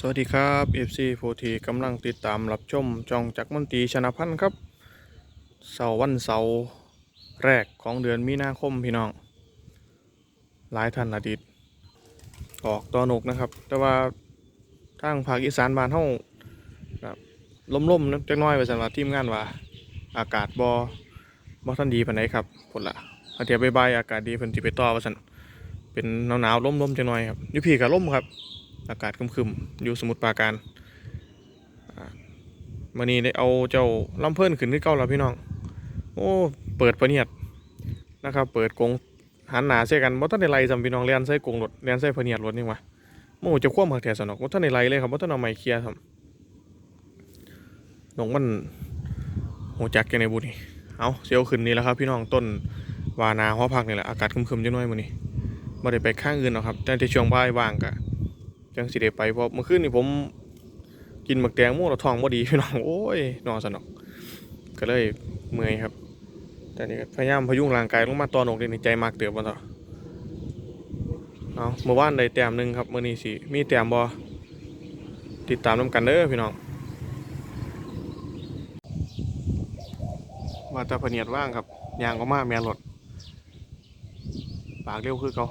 สวัสดีครับ FC โฟทีกำลังติดตามรับชมจองจากมนตรีชนะพันธ์ครับเสาร์วันเสาร์แรกของเดือนมีนาคมพี่น้อง หลายท่านอดีตออกตัวนกนะครับ แต่ว่าทางภาคอีสานบ้านเฮาครับล่มๆนะจักน้อยไปสันว่าทีมงานว่า อากาศบ่บ่ทันดีปานใดครับพุ่นละอาเทียบบ่ายๆอากาศดีเพิ่นสิไปต่อว่าซั่นเป็นหนาวๆล้มๆจักหน่อยครับอยู่พี่ก็ล้มครับ อากาศคึมๆอยู่สมุทรปราการอ่ามื่อนี้ได้เอาเจ้าลำเพิ่นขึ้นที่เก้าแล้วพี่น้อง โอ้ เปิดประเนียดนะครับ เปิดกงหันหนาใส่กันบ่ทันได้ไล่จำพี่น้องเลียนใส่กงรถเลียนใส่ประเนียดรถนี่วะโม่จะคว่ำหักแถสนอกบ่ทันได้ไล่เลยครับบ่ทันเอาไม้เคลียร์ครับน้องมันโหจักกันในบุนี่เอาเสียวขึ้นนี่แหล้วครับพี่น้องต้นวานาหอพักนี่แหละอากาศคึมๆจังน้อยมื้อนี้บ่ได้ไปข้างอื่นหรอกครับแต่ในช่วงบ่ายว่างก็ จังสิได้ไปเพราะเมื่อคืนนี่ผมกินหมึกแดงโม่แล้วท้องบ่ดีพี่น้องโอ้ยนอนสนอกก็เลยเมื่อยครับ แต่นี่พยายามพยุงร่างกายลงมาตอนอกนี่ในใจมากเตือบบ่ต่อเอาเมื่อวานได้แต้มหนึ่งครับเมื้อนี้สิมีแต้มบ่ติดตามนํกันเด้อพี่น้องว่าแตาพะเนียดว่างครับยางก็มาแม่นรถปากเร็วคือเก่า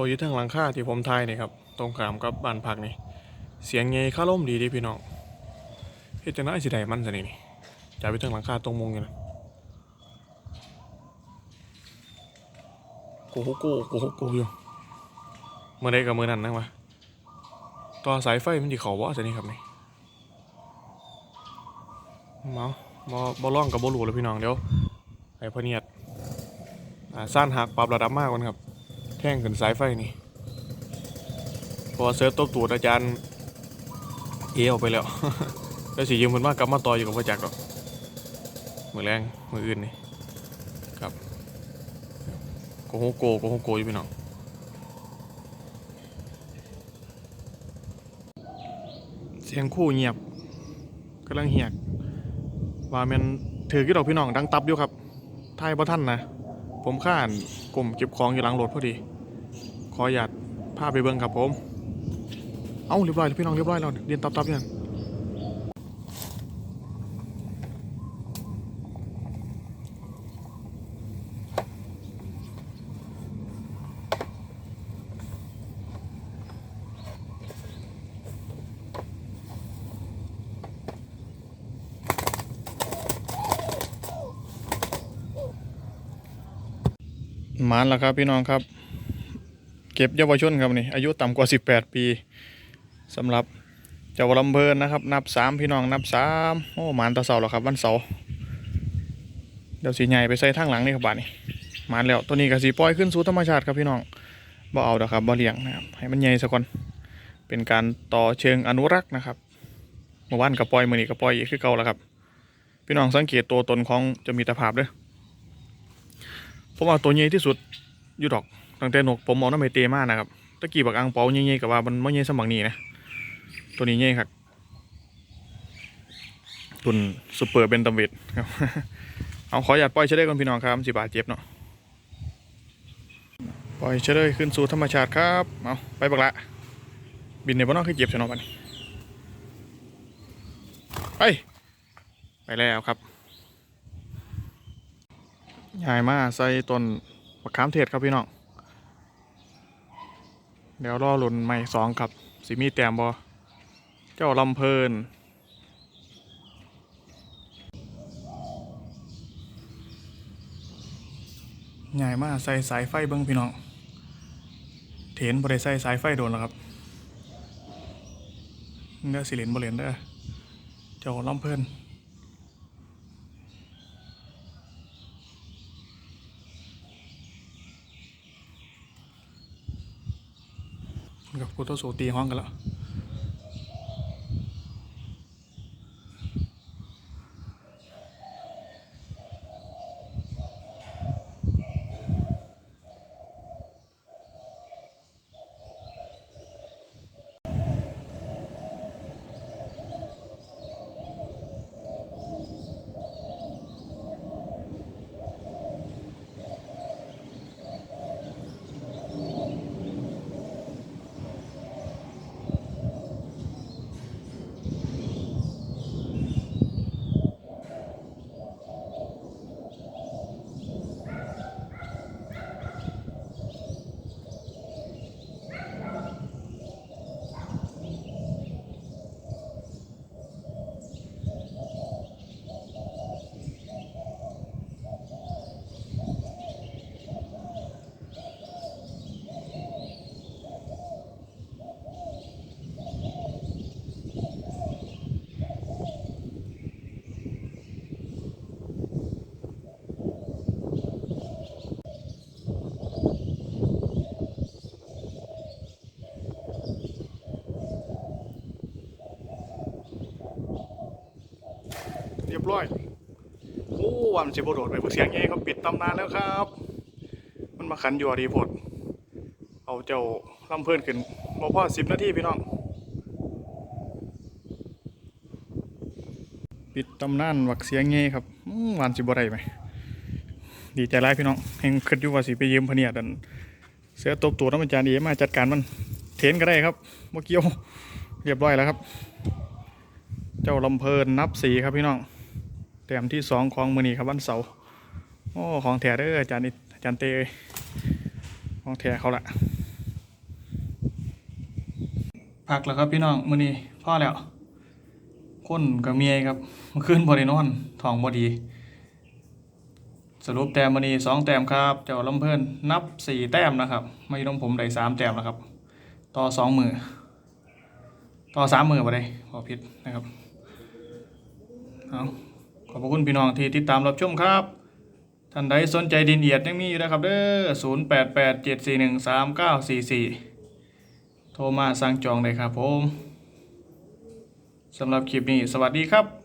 ตัวยู่ทางหลังคาที่ผมทายนี่ครับ ตรงขามกับบ้านพักนี่ เสียงไงค่าล่มดีดีพี่น้องเฮ็ดจังไดสิได้มันซะนี่นี่จะไปทางหลังคาตรงมุงอยู่นะโกโหโกโกโหโกอยู่เมื่อใดกับเมื่อนั้นนะวะต่อสายไฟมันสิเข้าบ่ซะนี่ครับนี่เมาบ่บ่ร้องกับบ่รู้แล้วพี่น้องเดี๋ยวให้พเนียดอ่าซ่านหักปรับระดับมากก่อนครับ แท่งขึ้นสายไฟนี่ พอเซิร์ฟตบตูดอาจารย์เอออกไปแล้ว แล้วสิยืมมันมากกลับมาต่ออยู่กับพ่อจักรหรอกมือแรงมืออื่นนี่ครับโกโฮโกโกโฮโกอยู่พี่น้องเสียงคู่เงียบกำลังเหียกว่าแมันถือกี่ดอกพี่น้องดังตับอยู่ครับทายบ่ท่านนะ ผมข้านกลุ่มเก็บของอยู่หลังรถพอดี ขอหยัดผ้าไปเบิ่งครับผม เอ้าเรียบร้อยพี่น้องเรียบร้อยแล้วเรียนตับๆยั หมานแล้วครับพี่น้องครับ เก็บเยาวชนครับนี่อายุต่ำกว่า 18 ปีสำหรับเจ้าลำเพลินนะครับ นับสามพี่น้องนับสามโอ้หมานตะเสาแล้วครับวันเสาร์เดี๋ยวสีใหญ่ไปใส่ทางหลังนี่ครับบ้าดนี้หมานแล้วตัวนี้ก็สีปล่อยขึ้นสู่ธรรมชาติครับพี่น้องบ่เอาดอกครับบ่เลี้ยงนะครับให้มันใหญ่ซะก่อนเป็นการต่อเชิงอนุรักษ์นะครับเมื่อวานก็ปล่อยมือนี้ก็ปล่อยอีกคือเก่าแล้วครับ พี่น้องสังเกตตัวตนของจะมีตะภาพด้อ ผมเอาตัวใหญ่ที่สุดอยู่ดอกตั้งแต่นกผมเอาน้ำไปเตมากนะครับตะกี้บักอังเปาเงี้ยๆกับว่ามันไม่เงี้ยสมังนี้นะตัวนี้เงี้ยครับตุนซูเปอร์เบนตัมเวดครับเอาขออยากปล่อยเชลเลยก่อนพี่น้องครับสิบาทเจ็บเนาะปล่อยเชลเลยขึ้นสู่ธรรมชาติครับเอาไปบักละบินในบ้านนอกคือเจ็บใช่ไหมบันไปไปแล้วครับ ยายมากใส่ต้นมะขามเทศครับพี่น้องเดี๋ยวรอหลุนใหม่สองครับสิมีแต้มบอเจ้าลำเพลินใหญ่มากใส่สายไฟเบิ้งพี่น้องเถนบริใส่สายไฟโดนแล้วครับเนื้อสิเลนบริเลนเด้อเจ้าลำเพลิน กับพุทธโสตีห้องกันแล้ว เรียบร้อย โอ้วันสิบโดดไปพวกเสียงไงเขาปิดตำนานแล้วครับ มันมาขันอยู่ดีพดเอาเจ้าลำเพื่อนขึ้นมาพ่อสิบนาทีพี่น้อง ปิดตำนานวักเสียงไงครับวันสิบอะไรไหมดีใจร้ายพี่น้องเฮงคิดอยู่ว่าสิไปยืมพเนียดันเสือตบตัวน้ำมันจานดีมาจัดการมันเทนก็ได้ครับเมื่อกี้เรียบร้อยแล้วครับ เจ้าลำเพลินนับสีครับพี่น้อง แต้มที่สองของมือนีครับวันเสาร์โอ้ของแถเด้ออาจารย์นิอาจารย์เต้เอ้ยของแถเขาละพักแล้วครับพี่น้องมือนีพ่อแล้วคนกับเมียครับเมื่อคืนบริโนอนทองบอดี สรุปแต้มมือนีสองแต้มครับเจ้าลำเพลินนับสี่แต้มนะครับ ไม่ต้องผมได้สามแต้มแล้วครับ ต่อสองมือต่อสามมือไปเลยขอผิดนะครับเอา ขอบคุณพี่น้องที่ติดตามรับชมครับ ท่านใดสนใจดินเอียดยังมีอยู่นะครับเด้อศูนย์แปดแปดเจ็ดสี่หนึ่งสามเก้าสี่สี่โทรมาสั่งจองเลยครับผมสำหรับคลิปนี้ สวัสดีครับ